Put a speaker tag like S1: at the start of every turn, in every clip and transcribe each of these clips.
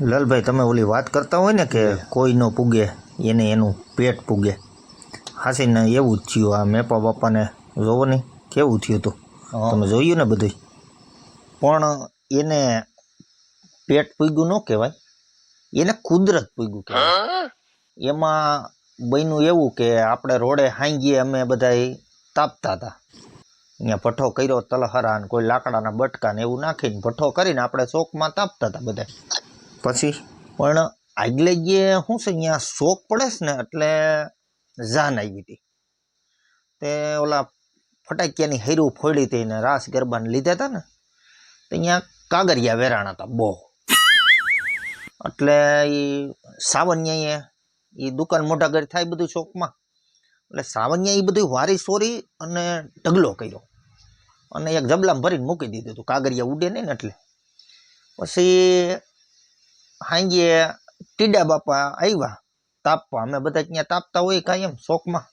S1: લાલભાઈ તમે ઓલી વાત કરતા હોય ને કે કોઈ ન પૂગે એને એનું પેટ પૂગે. હાસીને એવું જ થયું આ મેપા બાપાને જોવો નહીં કેવું થયું હતું તમે જોયું ને બધું પણ એને પેટ પૂગ્યું ન કહેવાય. એને કુદરત પૂગ્યું કહેવાય. એમાં બન્યું એવું કે આપણે રોડે હાંગીએ અમે બધા તાપતા હતા. અહીંયા ભઠ્ઠો કર્યો તલહરા ને કોઈ લાકડાના બટકા ને એવું નાખીને ભઠ્ઠો કરીને આપણે ચોકમાં તાપતા હતા બધા પછી? પણ આગલે જે શું છે, અહીંયા શોક પડે છે ને, એટલે જાન આવી હતી. તે ઓલા ફટાકિયાની હૈરું ફોડી હતી ને, રાસ ગરબાને લીધા હતા ને, તો અહીંયા કાગરિયા વેરાણા હતા, બહુ. એટલે એ સાવન્યાએ એ દુકાન મોટા ઘર થાય બધું શોખમાં એટલે સાવન્યા એ બધું વારી સોરી અને ઢગલો કર્યો. અને એક જબલામાં ભરીને મૂકી દીધું હતું. કાગરિયા ઉડે નહીં ને એટલે. પછી હાંજે ટીડા બાપા આવ્યા તાપવા. અમે બધા ત્યાં તાપતા હોય કાંઈ એમ શોખમાં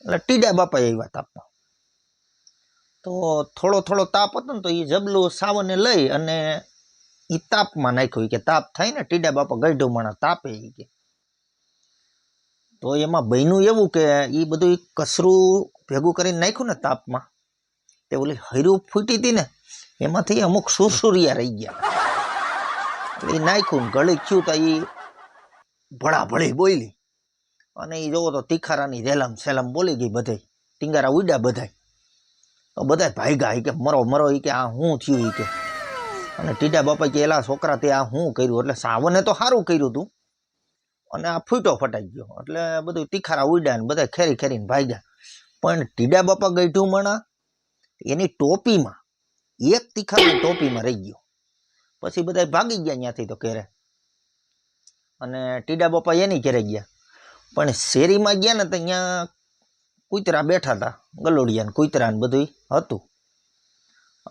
S1: એટલે ટીડા બાપા આવ્યા તાપવા. તો થોડો થોડો તાપ હતો ને તો એ જબલું સાવને લઈ અને એ તાપમાં નાખ્યું. કે તાપ થાય ને ટીડા બાપા ગઢો માણસ તાપે એ કે. તો એમાં બન્યું એવું કે એ બધું કસરું ભેગું કરીને નાખ્યું ને તાપમાં. તે ઓલી હૈરું ફૂટી હતી ને, એમાંથી અમુક સુરસુરિયા રહી ગયા. એ નાખ્યું ગળી થયું તો એ ભળા ભળી બોલી અને એ જોવો તો તીખારાની રેલમ સેલમ બોલી ગઈ બધે ટીંગારા ઉડ્યા બધાય. તો બધા ઈ કે મરો મરો એ કે આ હું થયું એ કે. અને ટીડા બાપા કે એલા છોકરા તે આ હું કર્યું? એટલે સાવને તો સારું કર્યું હતું અને આ ફૂટો ફટાઈ ગયો. એટલે બધું તીખારા ઉડ્યા ને બધા ખેરી ખેરીને ભાગ્યા પણ ટીડા બાપા ગઈઠું મણા, એની ટોપીમાં, એક તીખાની ટોપીમાં રહી ગયો. પછી બધા ભાગી ગયા ત્યાંથી તો ઘેરે. અને ટીડા બાપા એની ઘેરે ગયા. પણ શેરીમાં ગયા ને તો અહીંયા કૂતરા બેઠા હતા ગલોડિયા ને કૂતરા બધું હતું.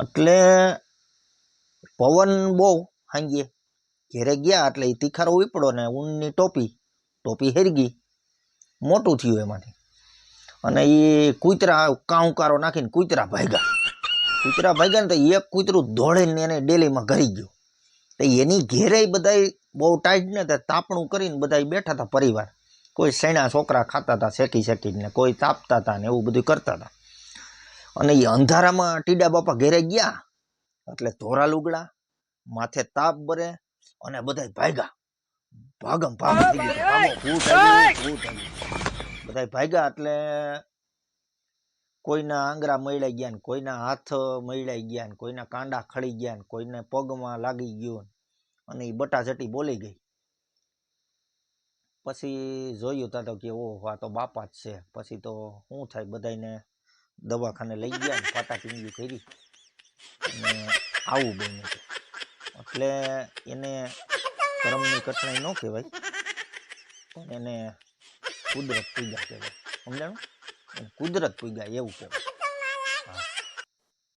S1: એટલે પવન બહુ હાંગીએ. ઘેરે ગયા એટલે એ તીખારો ઉપડો ને ઊનની ટોપી ટોપી હેરગી. મોટું થયું એમાંથી. અને એ કૂતરા કાંકારો નાખીને કૂતરા ભાગ્યા. કૂતરા ભાગ્યા ને તો એક કૂતરું દોડીને એને ડેલીમાં ઘરી ગયું. એની ઘેરે બધા બહુ ટાઈટ ને તાપણું કરીને બધા બેઠા હતા પરિવાર કોઈ સૈણા છોકરા ખાતા હતા શેકી શેકીને કોઈ તાપતા હતા ને એવું બધું કરતા હતા અને એ અંધારામાં ટીડા બાપા ઘેરે ગયા એટલે ધોરા લુગડા માથે તાપ બરે અને બધા ભાગ્યા ભાગમ ભાગ થઈ ગયું. બધા ભાગ્યા એટલે કોઈના આંગળા મળાઈ ગયા ને કોઈના હાથ મળાઈ ગયા ને કોઈના કાંડા ખડી ગયા ને કોઈને પગમાં લાગી ગયું અને એ બટાઝટી બોલી ગઈ. પછી જોયું તા તો કે ઓહો, આ તો બાપા જ છે. પછી તો શું થાય બધાને દવાખાને લઈ ગયા ને ફાટાકીંગી કરી અને આવું બન્યું એટલે એને કર્મની કઠણાઈ ન કહેવાય, પણ એને કુદરત પૂજા કહેવાય. સમજાણું? કુદરત પૂજા એવું કહેવાય.